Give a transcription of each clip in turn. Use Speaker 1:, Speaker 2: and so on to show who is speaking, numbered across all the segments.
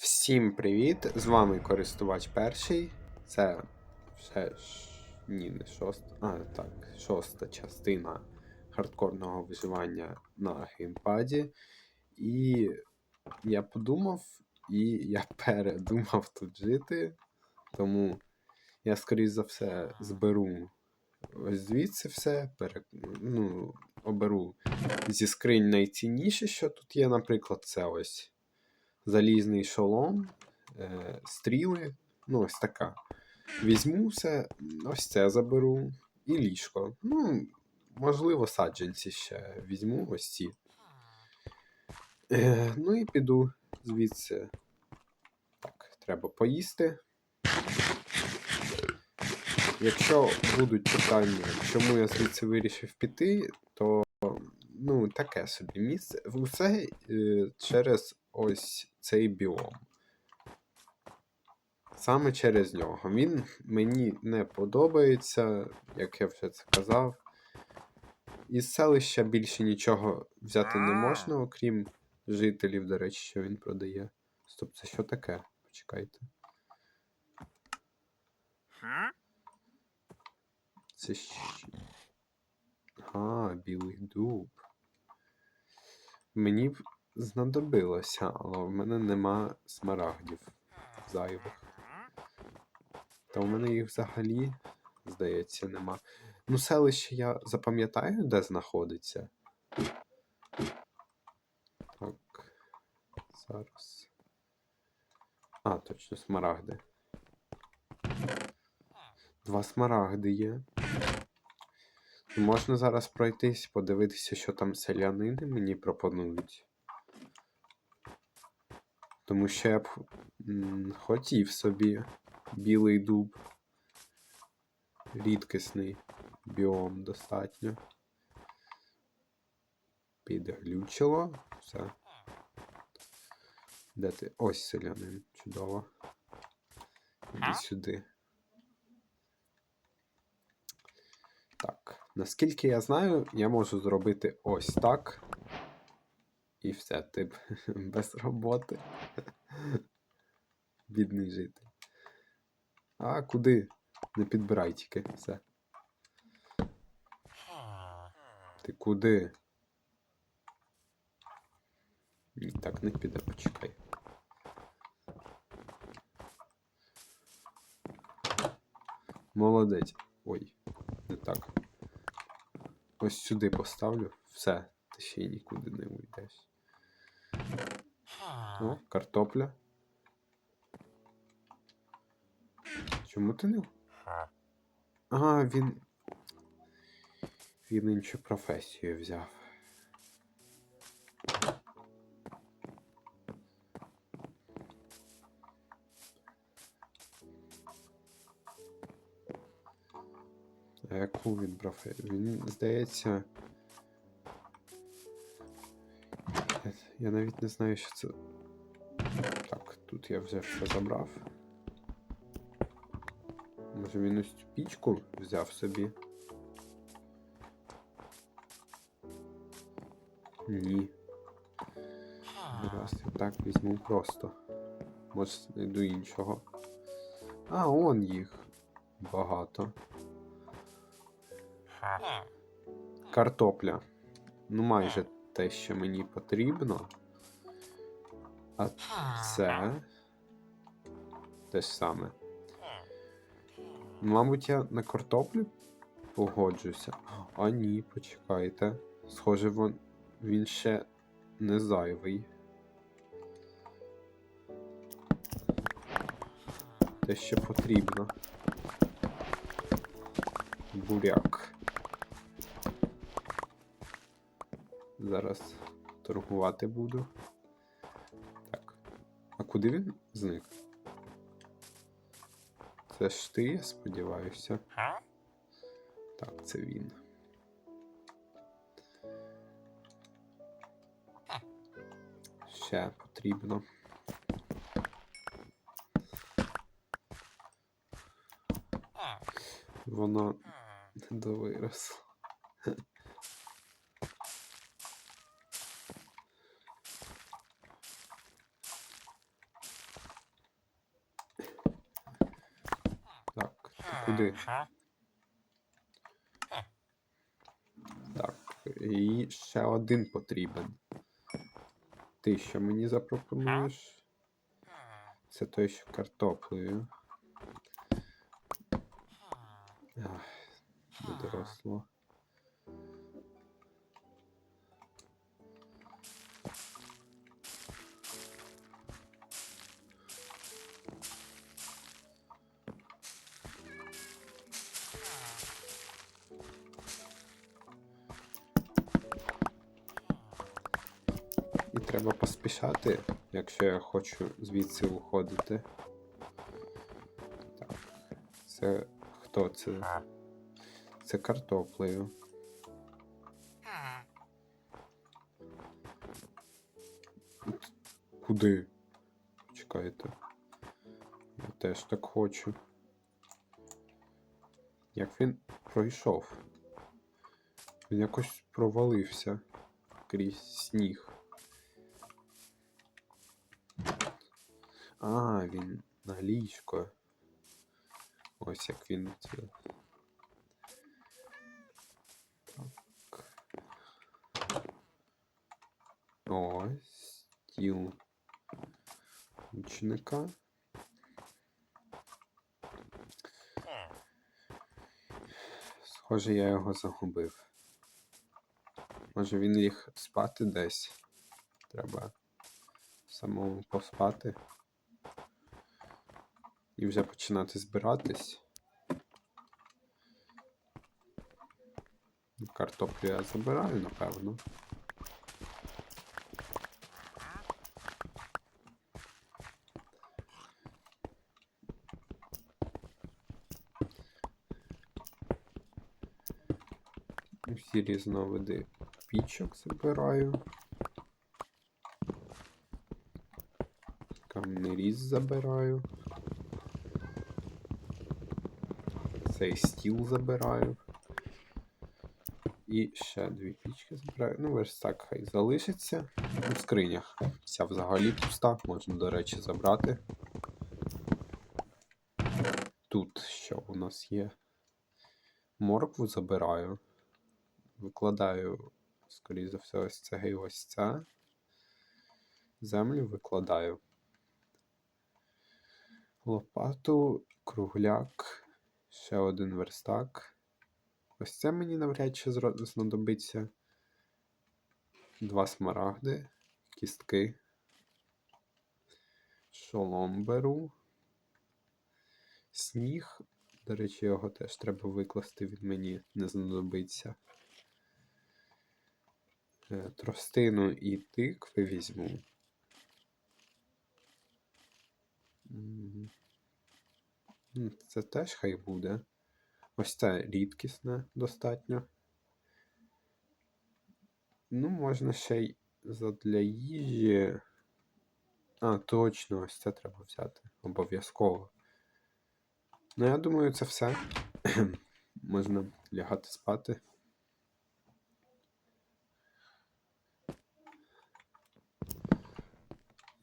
Speaker 1: Всім привіт! З вами користувач перший. Це ще. Ні, не шоста. А, так, шоста частина хардкорного виживання на геймпаді. І я подумав, і я передумав тут жити. Тому я, скоріш за все, зберу ось звідси все. Пере... Ну, оберу зі скринь найцінніше, що тут є, наприклад, це ось залізний шолом, е, стріли, ну, ось така. Візьму все, ось це заберу і ліжко. Ну, можливо, саджанці ще візьму ось ці. Е, ну і піду звідси. Так, треба поїсти. Якщо будуть питання, чому я звідси вирішив піти, то ну, таке собі місце. Усе е, через ось цей біом. Саме через нього. Він мені не подобається, як я вже це казав. Із селища більше нічого взяти не можна, окрім жителів, до речі, що він продає. Стоп, це що таке? Почекайте. Це щ... А, білий дуб. Мені б знадобилося, але в мене нема смарагдів зайвих. Та в мене їх взагалі, здається, нема. Ну, селище я запам'ятаю, де знаходиться. Так. Зараз. А, точно, смарагди. Два смарагди є. Можна зараз пройтись, подивитися, що там селянини мені пропонують. Тому що я б хотів собі білий дуб. Рідкісний біом достатньо. Підглючило. Все. Де ти? Ось селянин. Чудово. Іди сюди. Так, наскільки я знаю, я можу зробити ось так. І все, ти без роботи. Бідний житель. А куди? Не підбирай тільки все. Ти куди? Ні, так не піде, почекай. Молодець. Ой, не так. Ось сюди поставлю. Все, ти ще й нікуди не уйдеш. О, картопля. Чому ти не? А, він. Він іншу професію взяв. Яку він професію? Він, здається. Я- навіть не знаю, що це. Так, тут я вже все забрав. Може він ось цю пічку взяв собі? Ні. Раз я так візьму просто. Може знайду іншого. А, он їх. Багато. Картопля. Ну, майже те, що мені потрібно. А це. Те ж саме. Мабуть, я на картоплю погоджуся. А ні, почекайте. Схоже, вон... він ще не зайвий. Те, що потрібно. Буряк. Зараз торгувати буду. Так. А куди він зник? Це ж ти, я сподіваюся. Так, це він. Ще потрібно. Воно не довиросло. Так, і ще один потрібен. Ти що мені запропонуєш? Це той, що картоплею. Ах, доросло. Треба поспішати, якщо я хочу звідси уходити. Так. Це хто це? Це картоплею. Куди? Чекайте. Я теж так хочу. Як він пройшов? Він якось провалився крізь сніг. А, він на ліжко. Ось як він. Так. Ось стіл учника. Схоже, я його загубив. Може він ліг спати десь. Треба самому поспати. І вже починати збиратись. Картоплю я забираю, напевно. Всі різновиди пічок забираю. Камнеріз забираю. Цей стіл забираю. І ще дві пічки забираю. Ну, верстак хай залишиться. У скринях. Вся взагалі пуста, можна, до речі, забрати. Тут що у нас є? Моркву забираю. Викладаю, скоріше за все, ось це і ось це. Землю викладаю. Лопату, кругляк, ще один верстак. Ось це мені навряд чи знадобиться. Два смарагди, кістки. Шолом беру. Сніг. До речі, його теж треба викласти, він мені не знадобиться. Е, Тростину і тикви візьму. Це теж хай буде. Ось це рідкісне достатньо. Ну, можна ще й задля їжі. А, точно, ось це треба взяти. Обов'язково. Ну, я думаю, це все. Можна лягати спати.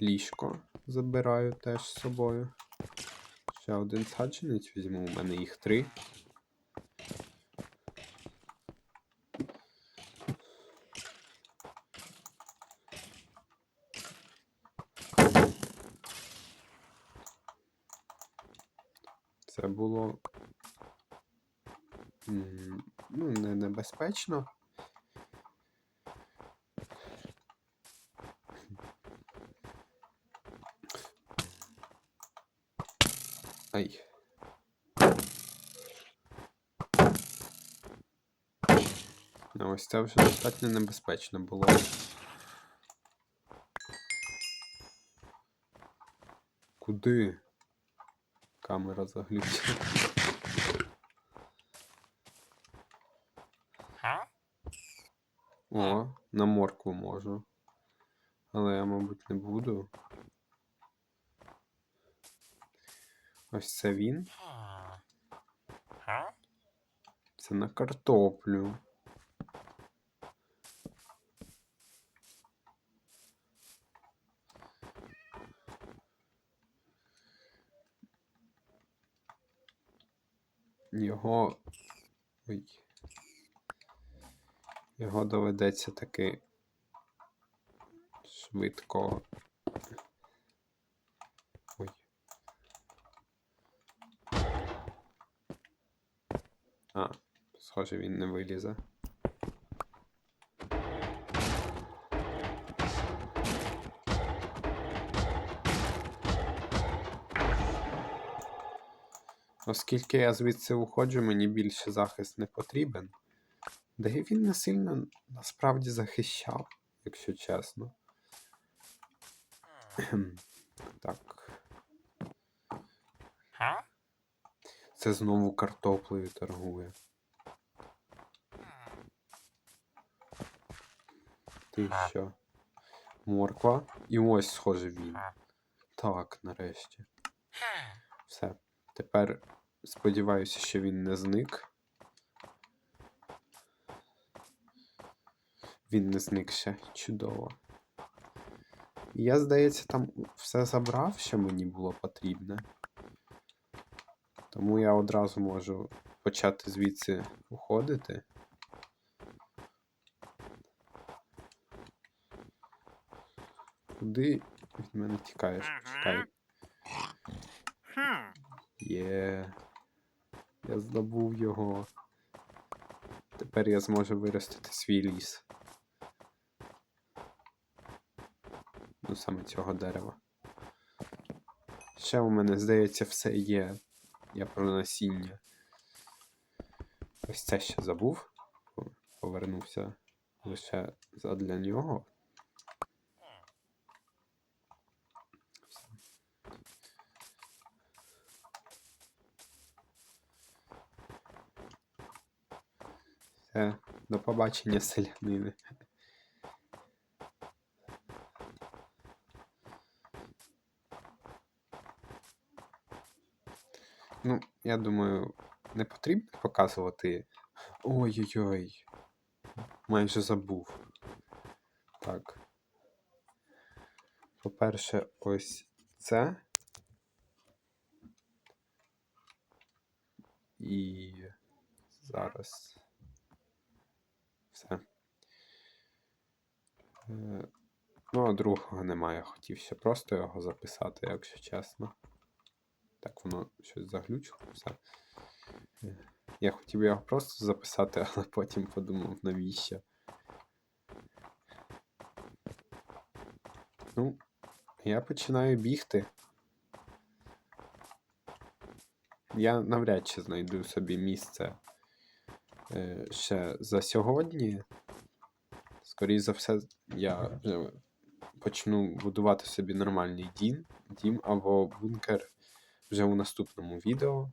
Speaker 1: Ліжко забираю теж з собою. Ще один саджанець візьму, у мене їх три. Це було ну, не небезпечно. Ай. Ну, ось це вже достатньо небезпечно було. Куди? Камера заглючила. О, на моркву можу. Але я, мабуть, не буду. Ось це він. Це на картоплю. його. Ой. Його доведеться таки швидко. А, схоже, він не вилізе. Оскільки я звідси уходжу, мені більше захист не потрібен. Да і він не сильно насправді захищав, якщо чесно. Так. Це знову картоплею торгує. Ти що? Морква. І ось схоже він. Так, нарешті. Все. Тепер сподіваюся, що він не зник. Він не зник ще. Чудово. Я, здається, там все забрав, що мені було потрібне. Тому я одразу можу почати звідси уходити. Куди від мене тікаєш? Чекай. Є. Я здобув його. Тепер я зможу виростити свій ліс. Ну, саме цього дерева. Ще у мене, здається, все є. Я про насіння. Ось це ще забув. Повернувся лише задля нього. Все, до побачення, селянини. Ну, я думаю, не потрібно показувати. Ой-ой-ой. Майже забув. Так. По-перше, ось це. І зараз. Все. Е, Ну, а другого немає. Хотів ще просто його записати, якщо чесно. Так, воно щось заглючило. Все. Е, Я хотів його просто записати, але потім подумав, навіщо. Ну, я починаю бігти. Я навряд чи знайду собі місце е, ще за сьогодні. Скоріше за все, я вже почну будувати собі нормальний дім, дім або бункер вже у наступному відео.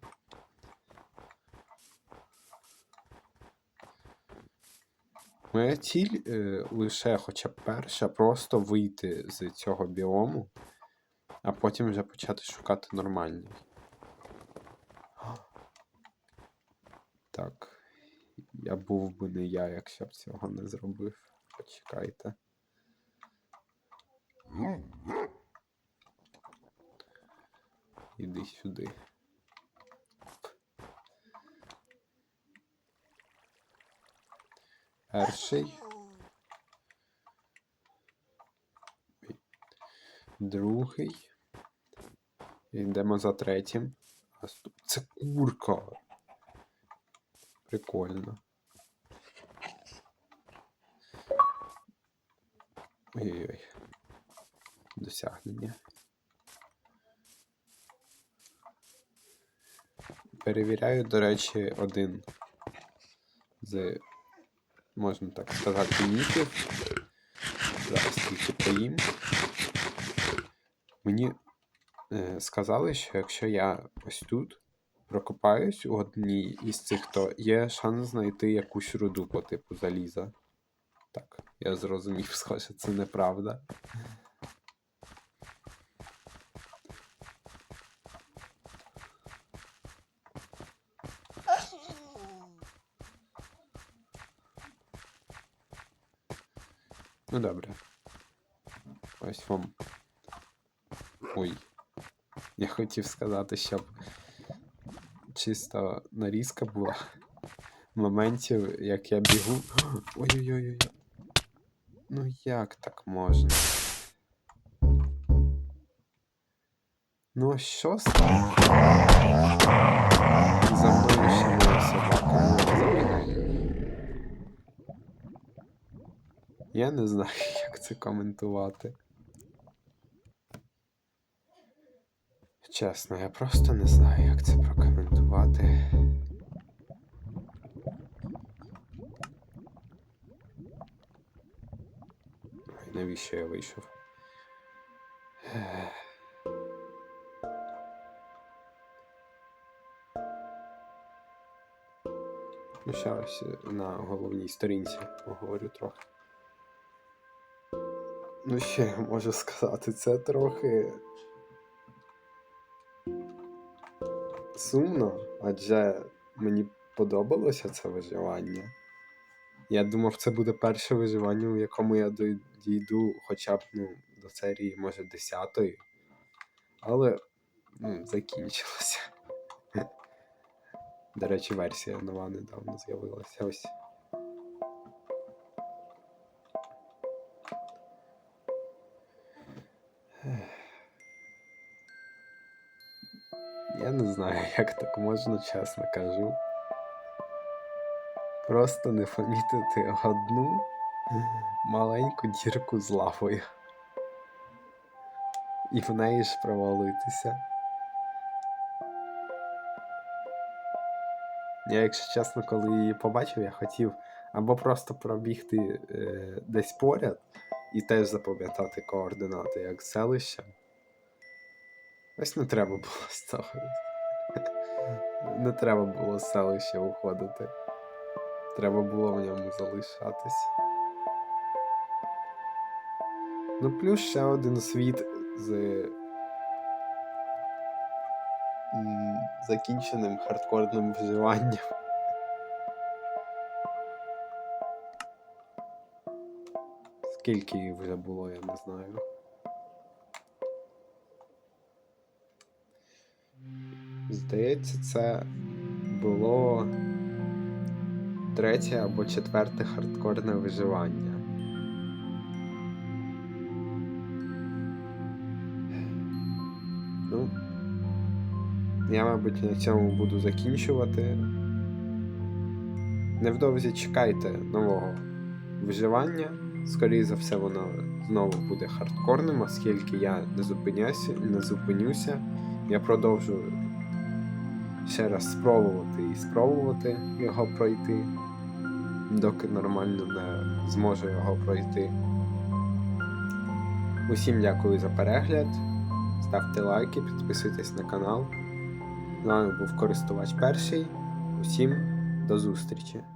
Speaker 1: Моя ціль е, лише хоча б перша, просто вийти з цього біому, а потім вже почати шукати нормальний. Так. Я був би не я, якщо б цього не зробив. Почекайте. Іди сюди. Перший. Другий. Йдемо за третім. Це курка. Прикольно. Ой-ой-ой. Досягнення. Перевіряю, до речі, один з, можна так сказати, ніків. Зараз тільки поїм. Мені е, сказали, що якщо я ось тут прокопаюсь у одній із цих, то є шанс знайти якусь руду по типу заліза. Так, я зрозумів, схоже, це неправда. Ну добре. Ось вам. Ой. Я хотів сказати, щоб чисто нарізка була моментів, як я бігу. Ой-ой-ой. Ну як так можна? Ну що стало? За мною ще моя собака Я не знаю, як це коментувати. Чесно, я просто не знаю, як це прокоментувати. Навіщо я вийшов? Ну, зараз на головній сторінці поговорю трохи. Ну, що я можу сказати, це трохи сумно, адже мені подобалося це виживання. Я думав, це буде перше виживання, у якому я дійду хоча б ну, до серії, може, 10-ї. Але ну, закінчилося. До речі, версія нова недавно з'явилася. Ось. Як так можна, чесно кажу. Просто не помітити одну маленьку дірку з лавою. І в неї ж провалитися. Я, якщо чесно, коли її побачив, я хотів або просто пробігти е, десь поряд і теж запам'ятати координати, як селище. Ось не треба було цього. Не треба було з селища уходити. Треба було в ньому залишатись. Ну, плюс ще один світ з закінченим хардкорним вживанням. Скільки їх вже було, я не знаю. Здається, це було третє або четверте хардкорне виживання. Ну, я, мабуть, на цьому буду закінчувати. Невдовзі чекайте нового виживання. Скоріше за все, воно знову буде хардкорним, оскільки я не зупиняюся, не зупинюся. Я продовжу ще раз спробувати і спробувати його пройти, доки нормально не зможу його пройти. Усім дякую за перегляд. Ставте лайки, підписуйтесь на канал. З вами був користувач перший. Усім до зустрічі!